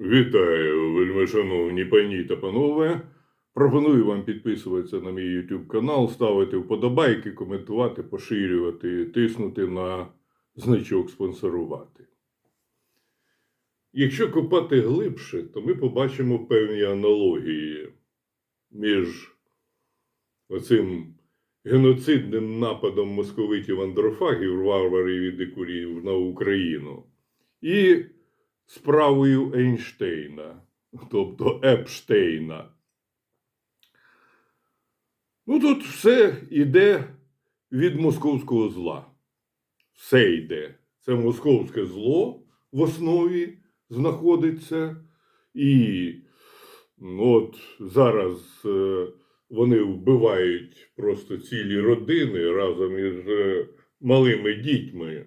Вітаю, вельмишановні пані та панове. Пропоную вам підписуватися на мій YouTube канал, ставити вподобайки, коментувати, поширювати, тиснути на значок спонсорувати. Якщо копати глибше, то ми побачимо певні аналогії між оцим геноцидним нападом московитів андрофагів, варварів і дикурів на Україну і справою Ейнштейна, тобто Епштейна. Ну, тут все йде від московського зла. Все йде. Це московське зло в основі знаходиться. І ну, от зараз е, вони вбивають просто цілі родини разом із е, малими дітьми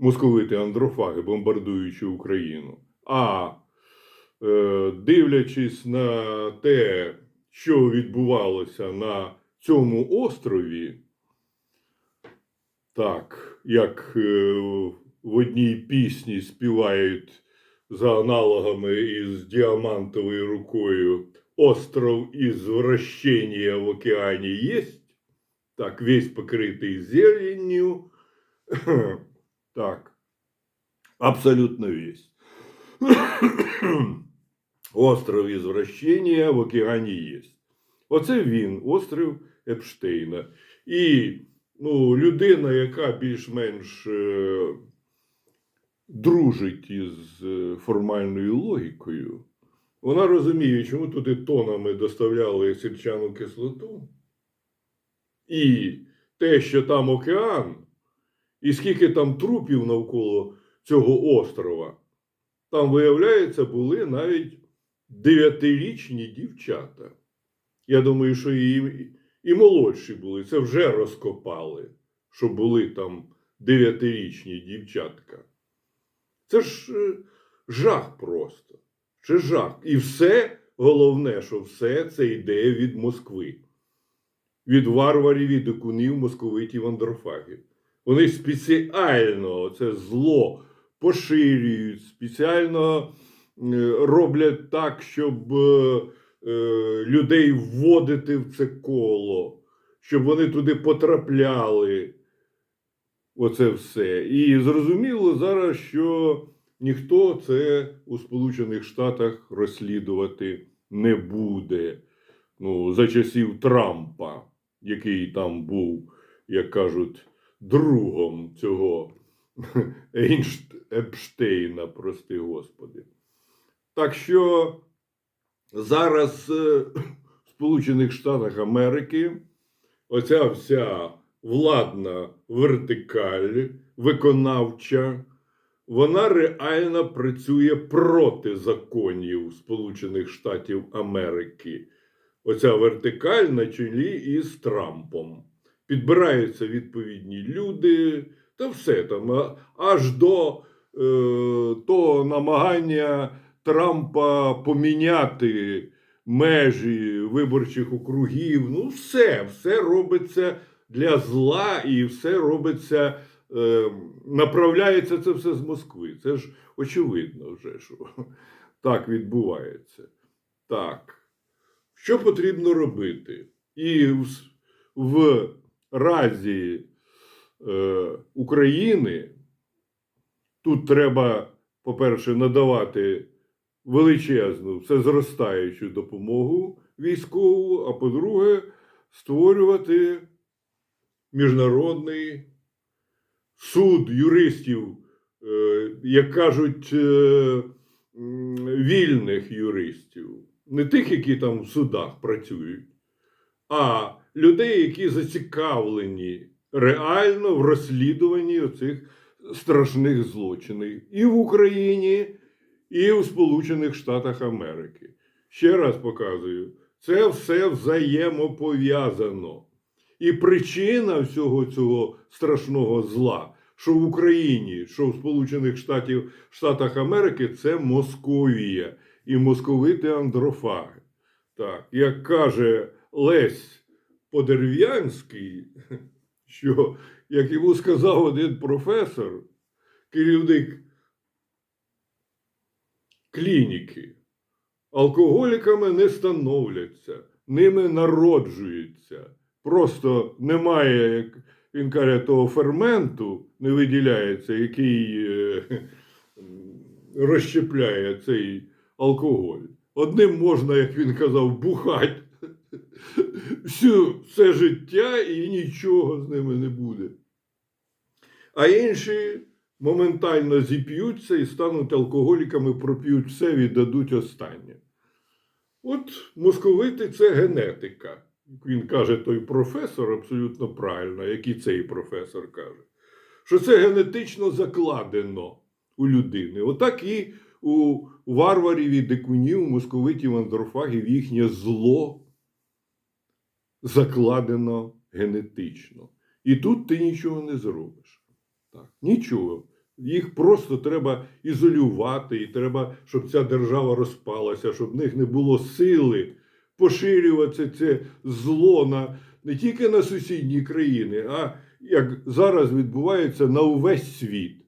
московити андрофаги, бомбардуючи Україну. А е, дивлячись на те, що відбувалося на цьому острові, так, як е, в одній пісні співають за аналогами із діамантовою рукою Остров извращения в океані єсть, так, весь покритий зеленью. Так, абсолютно весь. Остров извращения в океані є. Оце він, острів Епштейна. І ну, людина, яка більш-менш е, дружить із е, формальною логікою, вона розуміє, чому туди тонами доставляли сірчану кислоту. І те, що там океан, і скільки там трупів навколо цього острова, там, виявляється, були навіть дев'ятирічні дівчата. Я думаю, що і, і молодші були. Це вже розкопали, що були там дев'ятирічні дівчатка. Це ж е, жах просто. Це жах. І все головне, що все це йде від Москви, від варварів і дикунів московитів андрофагів. Вони спеціально це зло поширюють, спеціально е, роблять так, щоб е, е, людей вводити в це коло, щоб вони туди потрапляли. Оце все. І зрозуміло зараз, що ніхто це у Сполучених Штатах розслідувати не буде. Ну, за часів Трампа, який там був, як кажуть, другом цього. Епштейна, прости Господи. Так що зараз е, в Сполучених Штатах Америки оця вся владна вертикаль, виконавча, вона реально працює проти законів Сполучених Штатів Америки. Оця вертикаль на чолі із Трампом. Підбираються відповідні люди, та все там, аж до е, того намагання Трампа поміняти межі виборчих округів. Ну, все, все робиться для зла і все робиться, е, направляється це все з Москви. Це ж очевидно вже, що так відбувається. Так. Що потрібно робити? І в, разі е, України тут треба, по-перше, надавати величезну, все зростаючу допомогу військову, а по-друге, створювати міжнародний суд юристів, е, як кажуть, е, вільних юристів, не тих, які там в судах працюють, а людей, які зацікавлені реально в розслідуванні оцих страшних злочинів і в Україні, і в Сполучених Штатах Америки. Ще раз показую, це все взаємопов'язано. І причина всього цього страшного зла, що в Україні, що в Сполучених Штатів, Штатах Америки, це Московія і московити андрофаги. Так, як каже Лесь Подерв'янський, що, як йому сказав один професор, керівник клініки. Алкоголіками не становляться, ними народжуються. Просто немає, як він каже, того ферменту не виділяється, який е, розщепляє цей алкоголь. Одним можна, як він казав, бухать всю все життя і нічого з ними не буде. А інші моментально зіп'ються і стануть алкоголіками, проп'ють все, віддадуть останнє. От московити це генетика. Він каже, той професор абсолютно правильно, як і цей професор каже, що це генетично закладено у людини. Отак і у варварів і дикунів, московитів, андрофагів їхнє зло закладено генетично. І тут ти нічого не зробиш. Так, нічого. Їх просто треба ізолювати, і треба, щоб ця держава розпалася, щоб в них не було сили поширювати це зло на, не тільки на сусідні країни, а як зараз відбувається на увесь світ.